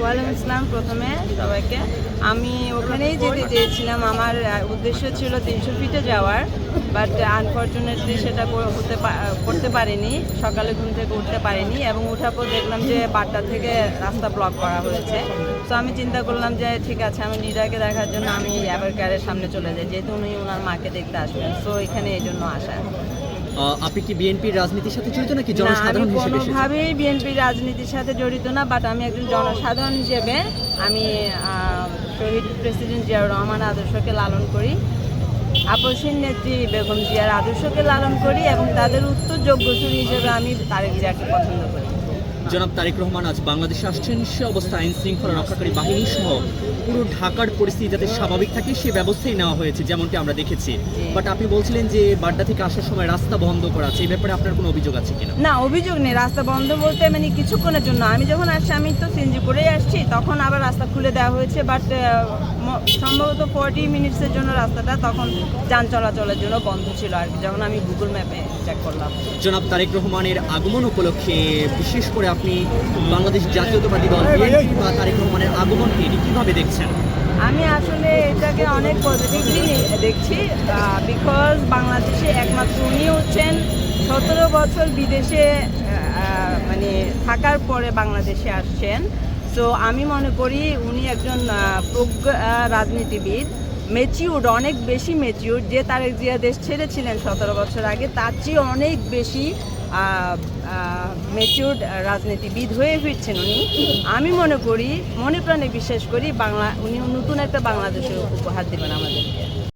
ওয়ালাইকুম ইসলাম প্রথমে সবাইকে। আমি ওখানেই যেতে চেয়েছিলাম। আমার উদ্দেশ্য ছিল তিনশো ফিটে যাওয়ার বাট আনফর্চুনেটলি সেটা হতে করতে পারিনি। সকালে ঘুম থেকে উঠতে পারিনি এবং ওঠার পর দেখলাম যে বারটা থেকে রাস্তা ব্লক করা হয়েছে। তো আমি চিন্তা করলাম যে ঠিক আছে, আমি লিডারকে দেখার জন্য আমি অ্যাভারকারের সামনে চলে যাই, যেহেতু উনি ওনার মাকে দেখতে আসবেন। সো এখানে এই জন্য আসা। আপনি কি বিএনপির রাজনীতির সাথে জড়িত নাকি জনসাধারণ হিসেবে কোনোভাবেই বিএনপির রাজনীতির সাথে জড়িত না বাট আমি একজন জনসাধারণ হিসেবে আমি শহীদ প্রেসিডেন্ট জিয়াউর রহমান আদর্শকে লালন করি আপসীন নেত্রী বেগম জিয়ার আদর্শকে লালন করি এবং তাদের উত্তর যোগ্য হিসেবে আমি তারেক জিয়াকে পছন্দ করি। জনাব তারেক রহমান আজ বাংলাদেশে আসছেন। সে অবস্থা আইন শৃঙ্খলা রক্ষাকারী বাহিনী সহ পুরো ঢাকার পরিস্থিতি যাতে স্বাভাবিক থাকে সে ব্যবস্থাই নেওয়া হয়েছে যেমনটি আমরা দেখেছি। বাট আপনি বলছিলেন যে বাড্ডা থেকে আসার সময় রাস্তা বন্ধ করা আছে এই ব্যাপারে আপনার কোনো অভিযোগ আছে কিনা? না অভিযোগ নেই। রাস্তা বন্ধ বলতে মানে কিছুক্ষণের জন্য। আমি যখন আসছি আমি তো সিএনজি করেই আসছি তখন আবার রাস্তা খুলে দেওয়া হয়েছে। বাট সম্ভবত ফর্টি মিনিটসের জন্য রাস্তাটা তখন যান চলাচলের জন্য বন্ধ ছিল আর কি যখন আমি গুগল ম্যাপে চেক করলাম। জনাব তারেক রহমানের আগমন উপলক্ষে বিশেষ করে আপনি বাংলাদেশ জাতীয়তাবাদী দল বিএনপি বা তারেক রহমানের আগমনকে এটি কীভাবে দেখছেন? আমি আসলে এটাকে অনেক পজিটিভলি দেখছি বিকজ বাংলাদেশে একমাত্র উনি হচ্ছেন। সতেরো বছর বিদেশে মানে থাকার পরে বাংলাদেশে আসছেন। তো আমি মনে করি উনি একজন প্রজ্ঞ রাজনীতিবিদ। মেচিউর্ড অনেক বেশি ম্যাচিউর যে তারেক জিয়া দেশ ছেড়েছিলেন সতেরো বছর আগে, তার চেয়ে অনেক বেশি মেচিউর্ড রাজনীতিবিদ হয়ে ফিরছেন উনি। আমি মনে করি, মনে প্রাণে বিশ্বাস করি, বাংলা, উনি নতুন একটা বাংলাদেশের উপহার দেবেন আমাদেরকে।